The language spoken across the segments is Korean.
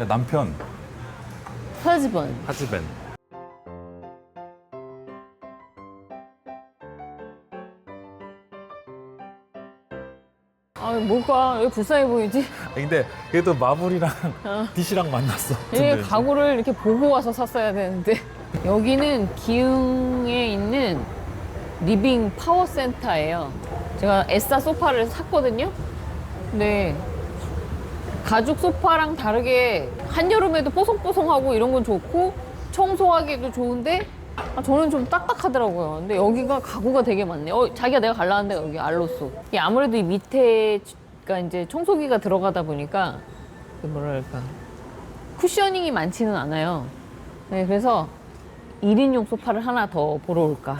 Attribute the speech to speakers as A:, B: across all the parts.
A: 야, 남편
B: husband.
A: 하즈벤
B: 아, 뭐가 왜 불쌍해 보이지?
A: 근데 그래도 마블이랑 디시랑 만났어
B: 이게
A: 근데
B: 가구를 이렇게 보고 와서 샀어야 되는데. 여기는 기흥에 있는 리빙 파워 센터예요. 제가 에싸 소파를 샀거든요. 근데 가죽 소파랑 다르게 한여름에도 뽀송뽀송하고 이런 건 좋고 청소하기도 좋은데 아, 저는 좀 딱딱하더라고요. 근데 여기가 가구가 되게 많네. 어, 자기가 내가 갈라는 데가 여기 알로스. 이게 아무래도 이 밑에 가 이제 청소기가 들어가다 보니까 그 뭐랄까 쿠셔닝이 많지는 않아요. 네, 그래서 1인용 소파를 하나 더 보러 올까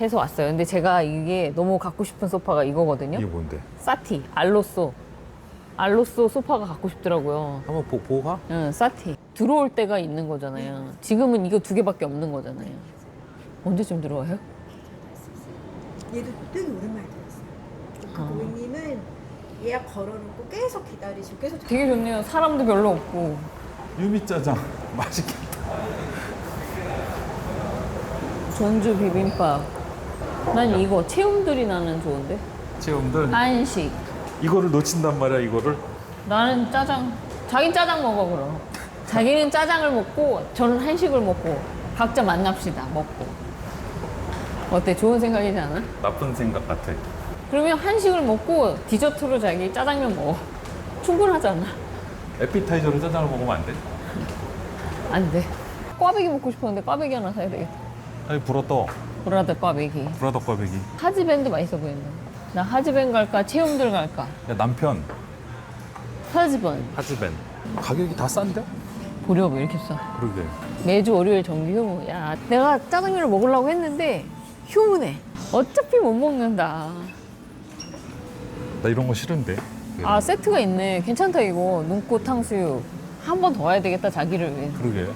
B: 해서 왔어요. 근데 제가 이게 너무 갖고 싶은 소파가 이거거든요.
A: 이게 뭔데?
B: 사티, 알로소. 알로소 소파가 갖고 싶더라고요.
A: 한번 보, 보고 가?
B: 응, 사티. 들어올 때가 있는 거잖아요. 지금은 이거 두 개밖에 없는 거잖아요. 언제쯤 들어와요?
C: 얘도 되게 오랜만에 들었어요. 그 고객님은 예약 걸어놓고 계속 기다리시고 계속
B: 되게 좋네요. 사람도 별로 없고.
A: 유미짜장 맛있겠다
B: 전주 비빔밥. 난 이거 체험들이 나는 좋은데?
A: 체험들
B: 한식.
A: 이거를 놓친단 말이야 이거를
B: 나는 짜장. 자긴 짜장 먹어 그럼. 자기는 짜장을 먹고 저는 한식을 먹고 각자 만납시다 먹고. 어때? 좋은 생각이지 않아?
A: 나쁜 생각 같아
B: 그러면 한식을 먹고 디저트로 자기 짜장면 먹어. 충분하잖아.
A: 에피타이저로 짜장을 먹으면 안 돼?
B: 안 돼. 꽈배기 먹고 싶었는데 꽈배기 하나 사야 되겠다.
A: 아니 불어 떠
B: 브라더 꽈배기.
A: 불어떠 꽈배기
B: 하즈밴드 맛있어 보인다. 나 하즈밴 갈까? 체험들 갈까?
A: 야 남편
B: 하즈밴.
A: 하즈벤 가격이 다 싼데?
B: 보려 왜 이렇게 싸?
A: 그러게
B: 매주 월요일 정기 휴무. 야, 내가 짜장면을 먹으려고 했는데 휴무네. 어차피 못 먹는다.
A: 나 이런 거 싫은데
B: 아, 세트가 있네. 괜찮다 이거. 눈꽃 탕수육. 한 번 더 와야 되겠다 자기를 위해.
A: 그러게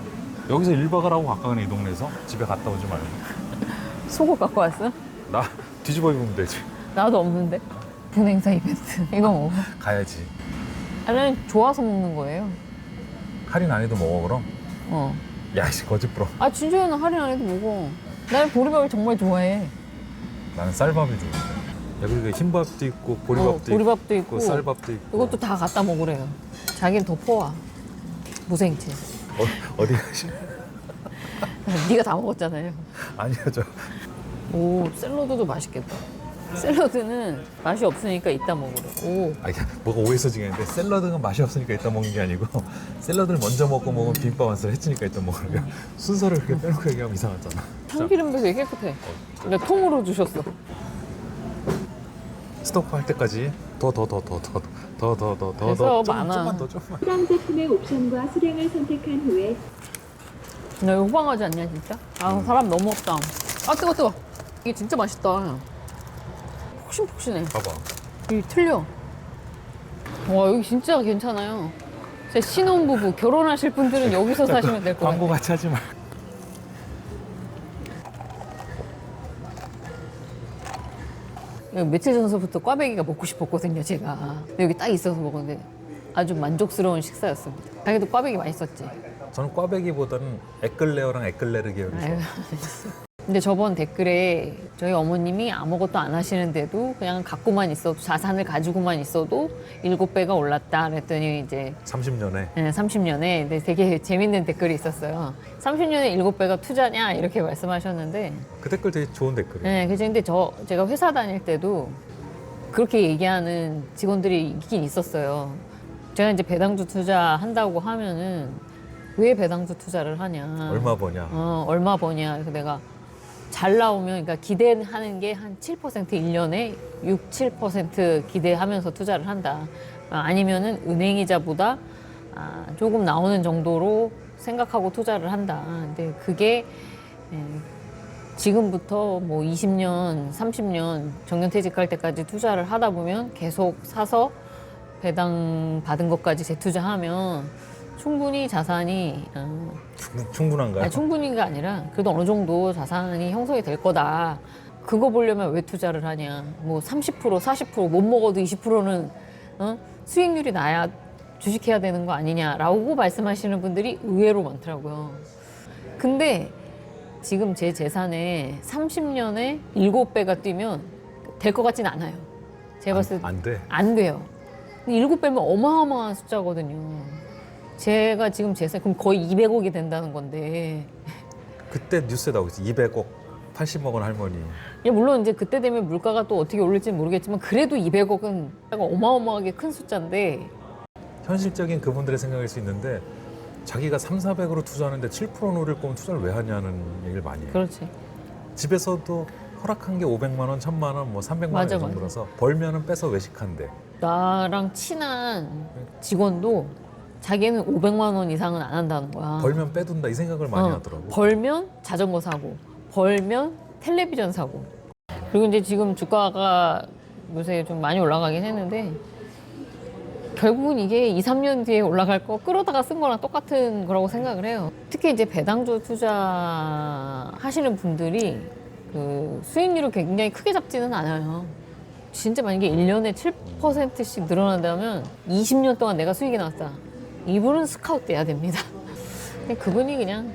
A: 여기서 1박을 하고 가까운 이 동네에서 집에 갔다 오지 말고
B: 속옷 갖고 왔어?
A: 나 뒤집어 입으면 되지
B: 나도 없는데. 분행사 이벤트. 이거 먹어.
A: 가야지
B: 나는 좋아서 먹는 거예요.
A: 할인 안 해도 먹어 그럼?
B: 어.
A: 야이씨 거짓 부러
B: 아 진주는 할인 안 해도 먹어. 나는 보리밥을 정말 좋아해.
A: 나는 쌀밥이 좋은데 야 그러니까 흰밥도 있고 보리밥도,
B: 어, 보리밥도
A: 있고,
B: 있고.
A: 쌀밥도 있고
B: 이것도 다 갖다 먹으래요. 자기는 더 퍼와. 무생채.
A: 어, 어디 가시?
B: 네가 다 먹었잖아요.
A: 아니요 저
B: 오 샐러드도 맛있겠다. 샐러드는 맛이 없으니까 이따 먹으래. 오
A: 아니 뭐가 오해서지겠는데 샐러드가 맛이 없으니까 이따 먹는 게 아니고 샐러드를 먼저 먹고 먹으면 비빔밥 완성을 했으니까 이따 거야 순서를 그렇게 빼놓고 얘기하면 이상하잖아
B: 참기름도 되게 깨끗해. 근데 통으로 주셨어.
A: 스토프 할 때까지 더 더 더 더 더 더 더 더더
B: 그래서
A: 더
B: 많아.
A: 좀만 더 좀만
D: 해당 제품의 옵션과 수량을 선택한 후에
B: 나 이거 호방하지 않냐 진짜? 아 사람 너무 없다. 아 뜨거 뜨거. 이게 진짜 맛있다. 폭신폭신해.
A: 봐봐
B: 이게 틀려. 와 여기 진짜 괜찮아요. 제 신혼부부 결혼하실 분들은 여기서 사시면 될것
A: 광고
B: 같아요.
A: 같이 하지 말
B: 여기 며칠 전서부터 꽈배기가 먹고 싶었거든요 제가. 근데 여기 딱 있어서 먹었는데 아주 만족스러운 식사였습니다. 자기도 꽈배기 맛있었지.
A: 저는 꽈배기보다는 에클레어랑 에클레르 계열이
B: 아유, 근데 저번 댓글에 저희 어머님이 아무것도 안 하시는데도 그냥 갖고만 있어도 자산을 가지고만 있어도 일곱 배가 올랐다 그랬더니 이제
A: 30년에
B: 네, 30년에 근데 되게 재밌는 댓글이 있었어요. 30년에 일곱 배가 투자냐 이렇게 말씀하셨는데
A: 그 댓글 되게 좋은 댓글이에요
B: 네, 그래서 근데 저 제가 회사 다닐 때도 그렇게 얘기하는 직원들이 있긴 있었어요. 제가 이제 배당주 투자 한다고 하면은 왜 배당주 투자를 하냐?
A: 얼마 버냐
B: 어, 얼마 버냐. 그래서 내가 잘 나오면, 그러니까 기대하는 게 한 7% 1년에 6, 7% 기대하면서 투자를 한다. 아, 아니면은 은행이자보다 아, 조금 나오는 정도로 생각하고 투자를 한다. 근데 그게 예, 지금부터 뭐 20년, 30년 정년퇴직할 때까지 투자를 하다 보면 계속 사서 배당 받은 것까지 재투자하면 충분히 자산이 어,
A: 충- 충분 한가요?
B: 아니, 충분히가 아니라 그래도 어느 정도 자산이 형성이 될 거다. 그거 보려면 왜 투자를 하냐. 뭐 30%, 40%못 먹어도 20%는 어? 수익률이 나야 주식해야 되는 거 아니냐라고 말씀하시는 분들이 의외로 많더라고요. 근데 지금 제 재산의 30년에 7배가 뛰면 될 것 같진 않아요. 제가 봤을 때
A: 안 돼.
B: 안 돼요. 근데 일곱 배면 어마어마한 숫자거든요. 제가 지금 재산 그럼 거의 200억이 된다는 건데.
A: 그때 뉴스에 나오겠지. 200억 80억 원 할머니.
B: 예, 물론 이제 그때 되면 물가가 또 어떻게 오를지 모르겠지만 그래도 200억은 어마어마하게 큰 숫자인데
A: 현실적인 그분들의 생각일 수 있는데 자기가 3, 400으로 투자하는데 7% 노릴 거면 투자를 왜 하냐는 얘기를 많이 해요.
B: 그렇지.
A: 집에서도 허락한 게 500만 원, 1000만 원, 뭐 300만 원
B: 맞아,
A: 이 정도라서 벌면은 빼서 외식한대.
B: 나랑 친한 직원도 자기는 500만 원 이상은 안 한다는 거야.
A: 벌면 빼둔다 이 생각을 많이
B: 어,
A: 하더라고.
B: 벌면 자전거 사고, 벌면 텔레비전 사고. 그리고 이제 지금 주가가 요새 좀 많이 올라가긴 했는데 결국은 이게 2, 3년 뒤에 올라갈 거 끌어다가 쓴 거랑 똑같은 거라고 생각을 해요. 특히 이제 배당주 투자 하시는 분들이 그 수익률을 굉장히 크게 잡지는 않아요. 진짜 만약에 1년에 7%씩 늘어난다면 20년 동안 내가 수익이 나왔다. 이분은 스카웃 돼야 됩니다. 근데 그분이 그냥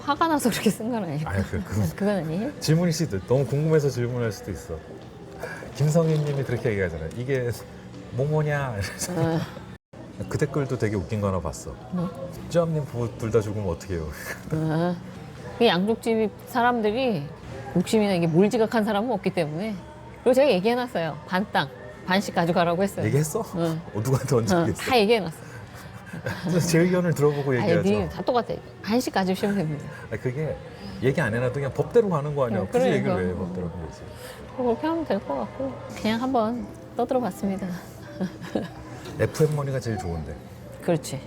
B: 화가 나서 그렇게 쓴 건 아니고.
A: 아니 그, 그
B: 그건 아니에요?
A: 질문일 수도 있- 너무 궁금해서 질문할 수도 있어. 김성희님이 그렇게 얘기하잖아요. 이게 뭐뭐냐. 이래서
B: 어,
A: 그 댓글도 되게 웃긴 거 하나 봤어.
B: 뭐?
A: 쯔암님 부부 둘 다 죽으면 어떻게 해요?
B: 어. 그 양쪽집 사람들이 욕심이나 이게 몰지각한 사람은 없기 때문에 그리고 제가 얘기해놨어요. 반 땅, 반씩 가져가라고 했어요.
A: 얘기했어?
B: 응.
A: 어, 누구한테 언제
B: 어,
A: 얘기했어?
B: 다 얘기해놨어.
A: 그래서 제 의견을 들어보고
B: 아니,
A: 얘기하죠.
B: 네, 다 똑같아. 반씩 가지시면 됩니다.
A: 아니, 그게 얘기 안 해놔도 그냥 법대로 가는 거 아니야?
B: 어,
A: 굳이 얘기를
B: 그러니까.
A: 왜 해, 법대로 하는 거지?
B: 그렇게 하면 될 것 같고 그냥 한번 떠들어봤습니다.
A: FM 머니가 제일 좋은데
B: 그렇지.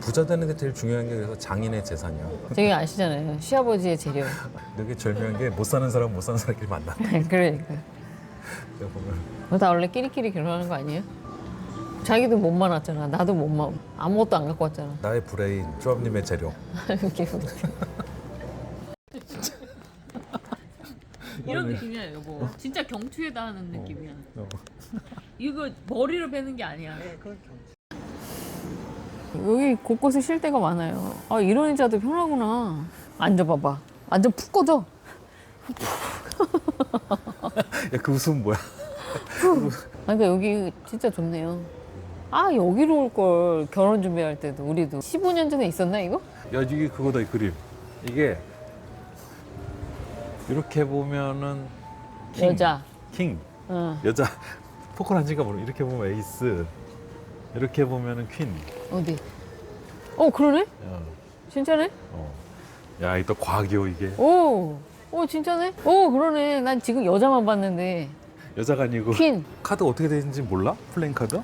A: 부자 되는 데 제일 중요한 게 그래서 장인의 재산이야.
B: 저기 아시잖아요. 시아버지의 재료.
A: 되게 절묘한 게 못 사는 사람 못 사는 사람끼리 만나.
B: 그러니까.
A: 내가 보면
B: 뭐다 원래 끼리끼리 결혼하는 거 아니에요? 자기도 몸만 왔잖아. 나도 몸만. 아무것도 안 갖고 왔잖아.
A: 나의 브레인, 쪼압님의 재료.
B: 이렇게. 이런 느낌이야, 여보. 진짜 경추에다 하는 느낌이야.
A: 어.
B: 이거 머리를 베는 게 아니야. 여기 곳곳에 쉴 데가 많아요. 아, 이런 의자도 편하구나. 앉아봐봐. 완전 푹 꺼져.
A: 야, 그 웃음 뭐야?
B: 아, 그러니까 여기 진짜 좋네요. 아, 여기로 올 걸. 결혼 준비할 때도, 우리도. 15년 전에 있었나, 이거?
A: 야, 이게 그거다, 이 그림. 이게 이렇게 보면은 킹,
B: 여자.
A: 킹,
B: 어,
A: 여자 포커 한지가 모르. 이렇게 보면 에이스, 이렇게 보면은 퀸.
B: 어디? 어, 그러네?
A: 어,
B: 진짜네?
A: 어. 야, 이또 과학이요 이게.
B: 오, 오, 진짜네? 오, 그러네. 난 지금 여자만 봤는데.
A: 여자가 아니고
B: 퀸.
A: 카드 어떻게 되는지 몰라? 플레잉 카드?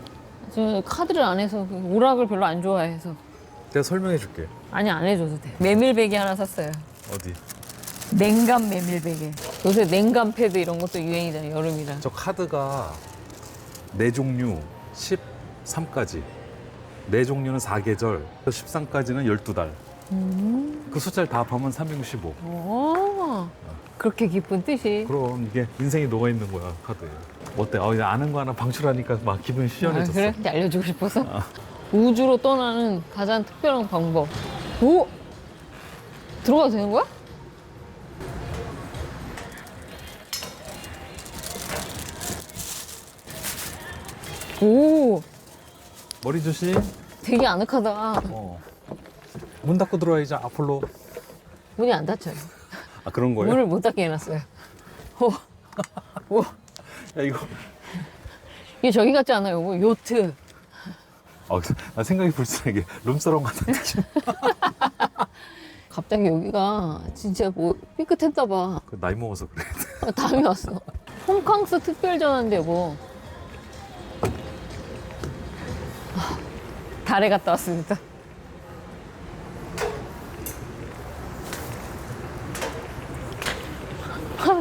B: 저 카드를 안 해서, 그 오락을 별로 안 좋아해서.
A: 내가 설명해 줄게.
B: 아니, 안 해줘도 돼. 메밀베개 하나 샀어요.
A: 어디?
B: 냉감 메밀베개. 요새 냉감 패드 이런 것도 유행이잖아요, 여름이라.
A: 저 카드가 네 종류 13까지. 네 종류는 4계절, 13까지는 12달.
B: 음.
A: 그 숫자를 다 합하면 365.
B: 오, 그렇게 기쁜 뜻이.
A: 그럼 이게 인생이 녹아 있는 거야 카드에. 어때? 아, 이제 아는 거 하나 방출하니까 막 기분이
B: 아,
A: 시원해졌어.
B: 그래? 이제 알려주고 싶어서? 우주로 떠나는 가장 특별한 방법. 오! 들어가도 되는 거야? 오!
A: 머리 조심.
B: 되게 아늑하다.
A: 어. 문 닫고 들어와야지 아폴로.
B: 문이 안 닫혀요.
A: 아 그런 거예요?
B: 문을 못 닫게 해놨어요. 오! 오!
A: 야 이거.
B: 이게 저기 같지 않아요? 뭐 요트.
A: 아, 나 생각이 불순하게 룸사롱 같은 느낌.
B: 갑자기 여기가 진짜 뭐 삐끗했나 봐.
A: 그 나이 먹어서 그래.
B: 아, 다음이 왔어. 홈캉스 특별 전화인데 뭐. 아, 달에 갔다 왔습니다.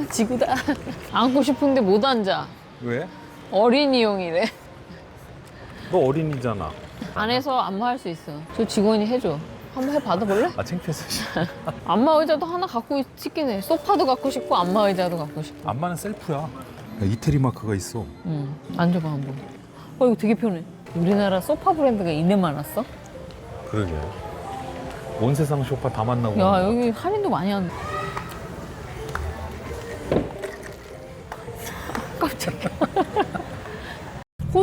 B: 지구다. 앉고 싶은데 못 앉아.
A: 왜?
B: 어린이용이래.
A: 너 어린이잖아.
B: 안에서 안마할 수 있어. 저 직원이 해줘. 한번 해 받아볼래?
A: 아 창피해서.
B: 안마 의자도 하나 갖고 싶긴 해. 소파도 갖고 싶고 안마 의자도 갖고 싶고.
A: 안마는 셀프야. 야, 이태리 마크가 있어.
B: 응. 앉아봐 한번. 어 이거 되게 편해. 우리나라 소파 브랜드가 이래 많았어?
A: 그러게. 온 세상 쇼파 다 만나고.
B: 야 여기 할인도 많이 한다.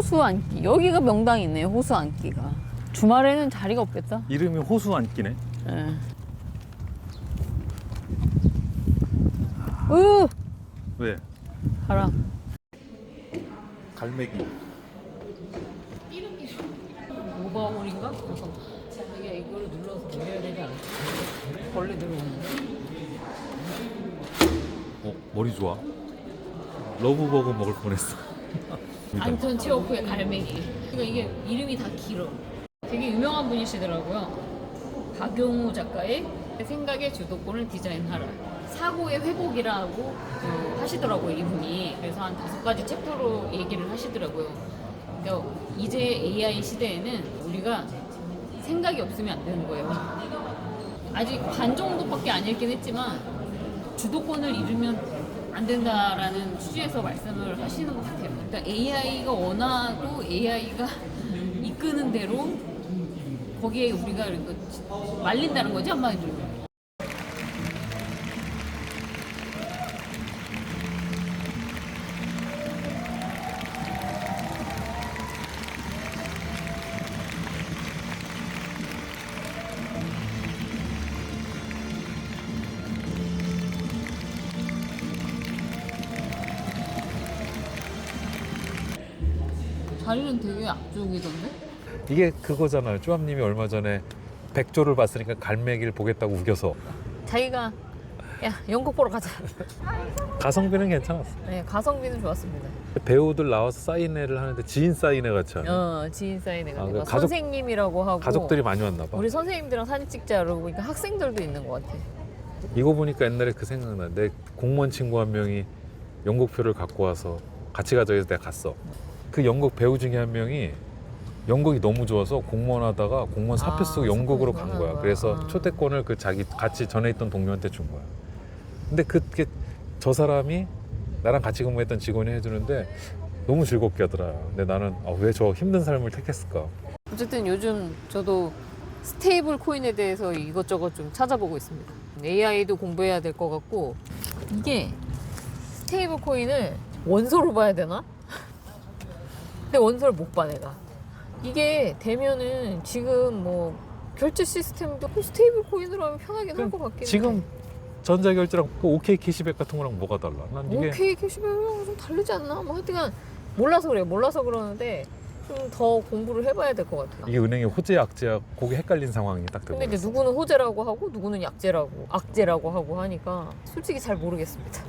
B: 호수 앉기. 여기가 명당 있네요. 호수 앉기가. 주말에는 자리가 없겠다.
A: 이름이 호수 안기네.
B: 예. 으
A: 왜?
B: 가라.
A: 갈매기.
B: 오바홀인가? 그래서 자기가 이거를 눌러서 내려야 되지 않을까? 벌레 들어오는데.
A: 어 머리 좋아. 러브버거 먹을 뻔했어.
B: 안톤 치오프의 갈매기. 그러니까 이게 이름이 다 길어. 되게 유명한 분이시더라고요. 박용우 작가의 생각의 주도권을 디자인하라. 사고의 회복이라고 어, 하시더라고요, 이분이. 그래서 한 다섯 가지 챕터로 얘기를 하시더라고요. 그러니까 이제 AI 시대에는 우리가 생각이 없으면 안 되는 거예요. 아직 반 정도밖에 안 읽긴 했지만 주도권을 잃으면 안 된다라는 취지에서 말씀을 하시는 것 같아요. 그러니까 AI가 원하고 AI가 이끄는 대로 거기에 우리가 말린다는 거지 한마디로. 자리는 되게 앞쪽이던데?
A: 이게 그거잖아요. 쪼암님이 얼마 전에 백조를 봤으니까 갈매기를 보겠다고 우겨서
B: 자기가 야 연극 보러 가자.
A: 가성비는 괜찮았어.
B: 네 가성비는 좋았습니다.
A: 배우들 나와서 사인회를 하는데 지인 사인회 같이 하네.
B: 어 지인 사인회가
A: 아,
B: 내가
A: 그 가족-
B: 선생님이라고 하고
A: 가족들이 많이 왔나 봐.
B: 우리 선생님들이랑 사진 찍자 그러고 보니까 학생들도 있는 것 같아.
A: 이거 보니까 옛날에 그 생각나. 내 공무원 친구 한 명이 연극표를 갖고 와서 같이 가자 해서 내가 갔어. 그 연극 배우 중에 한 명이 연극이 너무 좋아서 공무원 하다가 공무원 사표
B: 아,
A: 쓰고 연극으로
B: 사표
A: 간 거야.
B: 거야.
A: 그래서
B: 아.
A: 초대권을 그 자기 같이 전에 있던 동료한테 준 거야. 근데 그게 저 사람이 나랑 같이 근무했던 직원이 해주는데 너무 즐겁게 하더라. 근데 나는 아, 왜저 힘든 삶을 택했을까?
B: 어쨌든 요즘 저도 스테이블 코인에 대해서 이것저것 좀 찾아보고 있습니다. AI도 공부해야 될 것 같고 이게 스테이블 코인을 원소로 봐야 되나? 근데 원소를 못 봐 내가. 이게 되면은 지금 뭐 결제 시스템도 스테이블 코인으로 하면 편하긴 할 것 같긴
A: 지금
B: 해.
A: 전자결제랑 그 OK 캐시백 같은 거랑 뭐가 달라? 난 이게
B: 오케이 캐시백이랑 좀 다르지 않나? 뭐 하여튼간 몰라서 그래요. 몰라서 그러는데 좀 더 공부를 해봐야 될 것 같아요.
A: 이게 은행의 호재 악재야 그게 헷갈린 상황이 딱 되고
B: 근데 이제 누구는 호재라고 하고 누구는 약재라고 악재라고 하고 하니까 솔직히 잘 모르겠습니다.